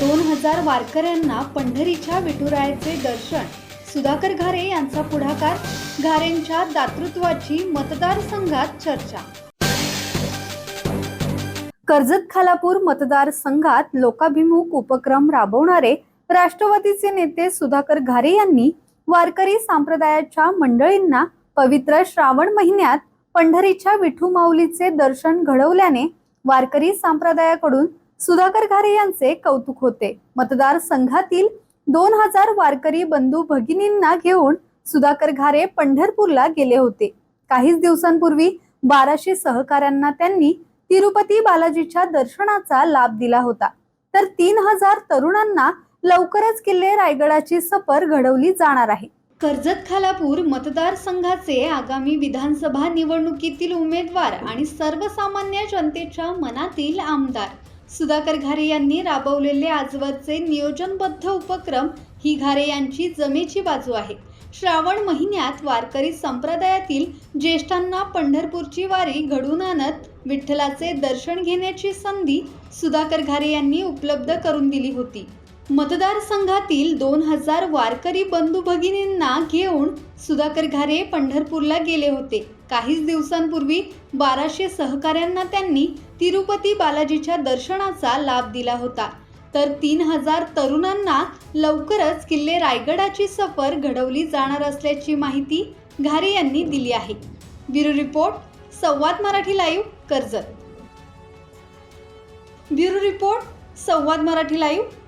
दोन हजार वारकऱ्यांना पंढरीच्या विठुरायाचे दर्शन. सुधाकर घारे यांचा पुढाकार घारेंच्या दातृत्वाची मतदारसंघात चर्चा. कर्जत खालापूर मतदारसंघात लोकाभिमुख उपक्रम राबवणारे राष्ट्रवादीचे नेते सुधाकर घारे यांनी वारकरी संप्रदायाच्या मंडळींना पवित्र श्रावण महिन्यात पंढरीच्या विठू माऊलीचे दर्शन घडवल्याने वारकरी संप्रदायाकडून सुधाकर घारे यांचे कौतुक होते. मतदारसंघातील दोन हजार वारकरी बंधू भगिनींना घेऊन सुधाकर घारे पंढरपूरला गेले होते. काहीच दिवसांपूर्वी बाराशे सहकाऱ्यांना त्यांनी तिरुपती बालाजीच्या दर्शनाचा लाभ दिला होता. तर तीन हजार तरुणांना लवकरच किल्ले रायगडाची सफर घडवली जाणार आहे. कर्जत खालापूर मतदारसंघाचे आगामी विधानसभा निवडणुकीतील उमेदवार आणि सर्वसामान्य जनतेच्या मनातील आमदार. सुधाकर घारे यांनी राबवलेले आजवरचे नियोजनबद्ध उपक्रम ही घारे यांची जमेची बाजू आहे. श्रावण महिन्यात वारकरी संप्रदायातील ज्येष्ठांना पंढरपूरची वारी घडवून आणत विठ्ठलाचे दर्शन घेण्याची संधी सुधाकर घारे यांनी उपलब्ध करून दिली होती. मतदारसंघातील दोन हजार वारकरी बंधू भगिनींना घेऊन सुधाकर घारे पंढरपूरला गेले होते. काहीच दिवसांपूर्वी बाराशे सहकाऱ्यांना त्यांनी तिरुपती बालाजीच्या दर्शनाचा लाभ दिला होता. तर तीन हजार तरुणांना लवकरच किल्ले रायगडाची सफर घडवली जाणार असल्याची माहिती घारे यांनी दिली आहे. Bureau report Samvad Marathi live Karjat. Bureau report Samvad Marathi live